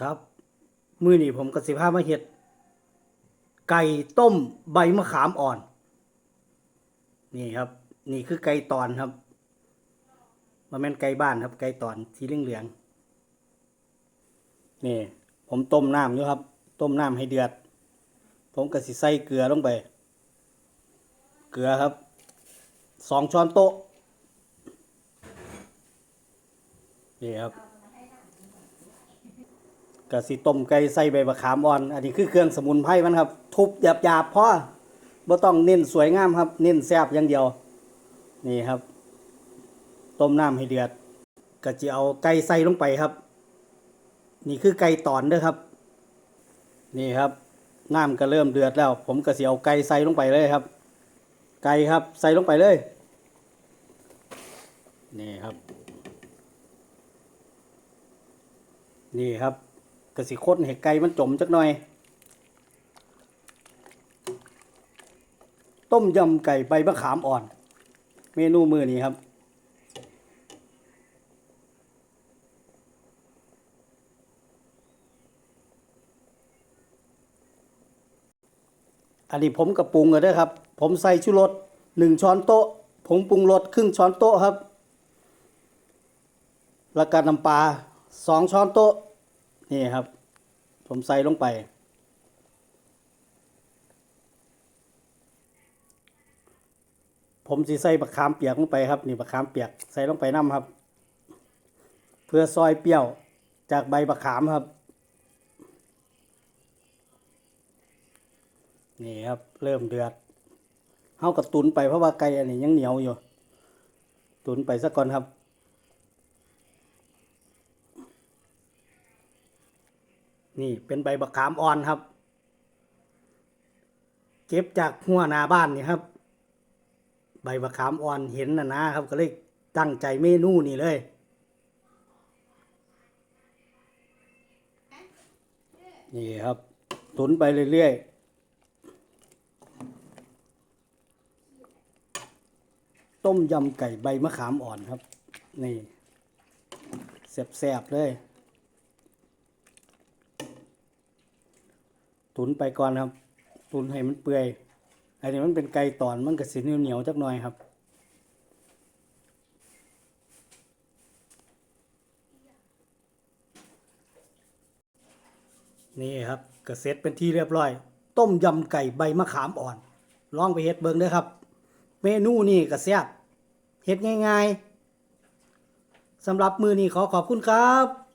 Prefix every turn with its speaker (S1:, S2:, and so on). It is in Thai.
S1: ครับ มือนี่ผมกับสิพามาเฮ็ด ไก่ต้มใบมะขามอ่อน นี่ครับ นี่คือไก่ตอนครับมันเป็นไก่บ้านครับ ไก่ตอนสีเหลืองเหลืองนี่ ผมต้มน้ำอยู่ครับ ต้มน้ำให้เดือด ผมก็สิใส่เกลือลงไป เกลือครับสองช้อนโต๊ะนี่ครับ กะสิต้มไก่ใส่ใบมะขามอ่อน อันนี้คือเครื่องสมุนไพรมันครับ ทุบหยาบๆพอบ่ต้องเน้นสวยงามครับ เน้นแซ่บอย่างเดียว นี่ครับ ต้มน้ำให้เดือด ก็จะเอาไก่ใส่ลงไปครับ นี่คือไก่ตอนเด้อครับ นี่ครับน้ำก็เริ่มเดือดแล้ว ผมก็สิเอาไก่ใส่ลงไปเลยครับ ไก่ครับ ใส่ลงไปเลย นี่ครับ นี่ครับ กระสิค้นเห็ดไก่มันจมจักหน่อย ต้มยำไก่ใบมะขามอ่อน เมนูมือนี้ครับ อันนี้ผมกับปรุงกันด้วยครับ ผมใส่ชูรสหนึ่งช้อนโต๊ะ ผงปรุงรสครึ่งช้อนโต๊ะครับ แล้วก็น้ำปลาสองช้อนโต๊ะ นี่ครับ ผมใส่ลงไป ผมสิใส่บักขามเปียกลงไปครับ นี่บักขามเปียกใส่ลงไปน้ำครับ เพื่อซอยเปรี้ยวจากใบบักขามครับ นี่ครับเริ่มเดือดเฮากระตุนไปเพราะว่าไก่อันนี้ยังเหนียวอยู่ ตุนไปสักก่อนครับ นี่เป็นใบบักขามอ่อนครับ เก็บจากหัวนาบ้านนี่ครับ ใบบักขามอ่อนเห็นนะนะครับ ก็เลยตั้งใจเมนูนี่เลยนี่ครับตุนไปเรื่อยๆต้มยำไก่ใบมะขามอ่อนครับ นี่แซ่บๆเลย ตุนไปก่อนครับ ตุนให้มันเปื่อยอันนี้มันเป็นไก่ตอนมันก็สิเหนียวๆจักหน่อยครับนี่ครับก็เสร็จเป็นที่เรียบร้อย ต้มยำไก่ใบมะขามอ่อน ลองไปเฮ็ดเบิ่งเด้อครับ เมนูนี่ก็แซ่บเฮ็ดง่ายๆสำหรับมือนี้ขอขอบคุณครับ